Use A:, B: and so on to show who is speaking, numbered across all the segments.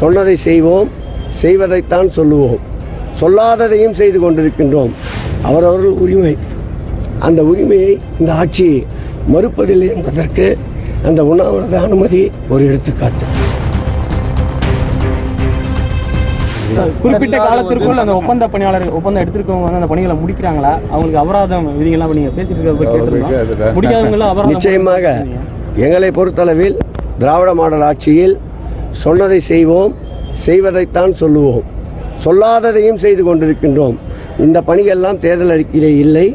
A: சொன்னதை செய்வோம் செய்வதைத்தான் சொல்லுவோம். சொல்லாததையும் செய்து கொண்டிருக்கின்றோம். அவரவர்கள் உரிமை. அந்த உரிமையை இந்த ஆட்சி மறுப்பதில்லை என்பதற்கு அந்த உண்ணாவிரத அனுமதி ஒரு எடுத்துக்காட்டு.
B: குறிப்பிட்ட காலத்திற்குள் அந்த ஒப்பந்த பணியாளர் ஒப்பந்தம் எடுத்திருக்கவங்க வந்து அந்த பணிகளை முடிக்கிறாங்களா? அவங்களுக்கு அபராதம் விதிகள்லாம் நீங்க பேசிட்டு இருக்கிறத கேட்டிருந்தோம். முடிக்காதவங்க அபராதம்
A: நிச்சயமாக எங்களை பொறுத்தளவில் திராவிட மாடல் ஆட்சியில் சொன்னதை செய்வோம் செய்வதைத்தான் சொல்லுவோம். சொல்லாததையும் செய்து கொண்டிருக்கின்றோம். இந்த பணிகள்லாம் தேர்தல் அறிக்கையிலே இல்லை.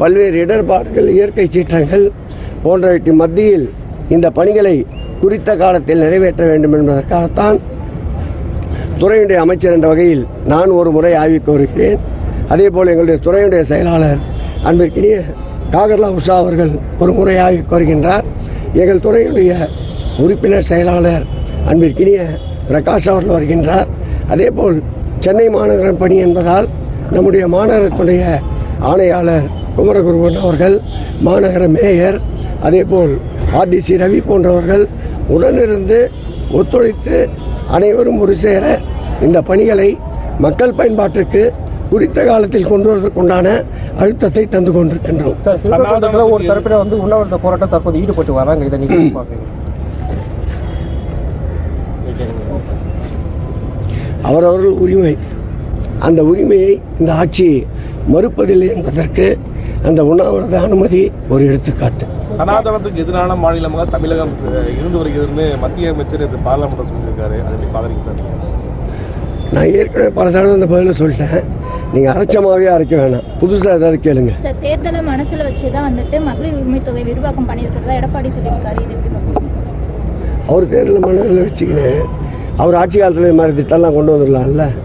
A: பல்வேறு இடர்பாடுகள் இயற்கை சீற்றங்கள் போன்றவற்றின் மத்தியில் இந்த பணிகளை குறித்த காலத்தில் நிறைவேற்ற வேண்டும் என்பதற்காகத்தான் துறையுடைய அமைச்சர் என்ற வகையில் நான் ஒரு முறை ஆய்வுக்கு வருகிறேன் அதே போல் எங்களுடைய துறையுடைய செயலாளர் அன்பிற்கினிய காகர்லா உஷா அவர்கள் ஒரு முறை ஆய்வுக்கு வருகின்றார் எங்கள் துறையுடைய உறுப்பினர் செயலாளர் அன்பிற்கினிய பிரகாஷ் அவர்கள் வருகின்றார். அதேபோல் சென்னை மாநகரம் பணி என்பதால் நம்முடைய மாநகரத்துடைய ஆணையாளர் குமரகுருவன் அவர்கள் மாநகர மேயர் அதேபோல் ஆர்டிசி ரவி போன்றவர்கள் உடனிருந்து ஒத்துழைத்து அனைவரும் ஒரு சேர இந்த பணிகளை மக்கள் பயன்பாட்டிற்கு குறித்த காலத்தில் கொண்டு வருவதற்குண்டான அழுத்தத்தை தந்து கொண்டிருக்கின்றோம்.
B: ஒரு தரப்பில் வந்து உண்ணாவிரத போராட்டம் தற்போது ஈடுபட்டு வராங்க. இதை நீங்க எப்படி பாக்குறீங்க
A: அவரவர்கள் உரிமை. அந்த உரிமையை இந்த ஆட்சி மறுப்பதில்லை என்பதற்கு அந்த உண்ணாவிரத அனுமதி ஒரு எடுத்துக்காட்டு.
C: சனாதனத்துக்கு எதிரான மாநிலமாக தமிழகம் இருந்து வருகிறதுன்னு மத்திய அமைச்சர் இது பார்லமெண்ட்ல சொல்லியிருக்காரு. அதை எப்படி பாக்குறீங்க சார்?
A: நான் ஏற்கனவே பல தடவை இந்த பதிலை சொல்லிட்டேன். நீங்கள் அரைச்சமாகவே அரைக்க வேணாம். புதுசாக ஏதாவது கேளுங்க.
D: சார் தேர்தலை மனசுல வச்சு தான் வந்துட்டு மகளிர் உரிமை தொகை விரிவாக்கம் பண்ணியிருக்கிறதா எடப்பாடி சொல்லியிருக்காரு. இது எப்படி பார்க்குறீங்க?
A: அவர் தேர்தலில் மனதில் வச்சுக்கினேன் அவர் ஆட்சி காலத்தில் இது மாதிரி திட்டம்லாம் கொண்டு வந்துடலாம்ல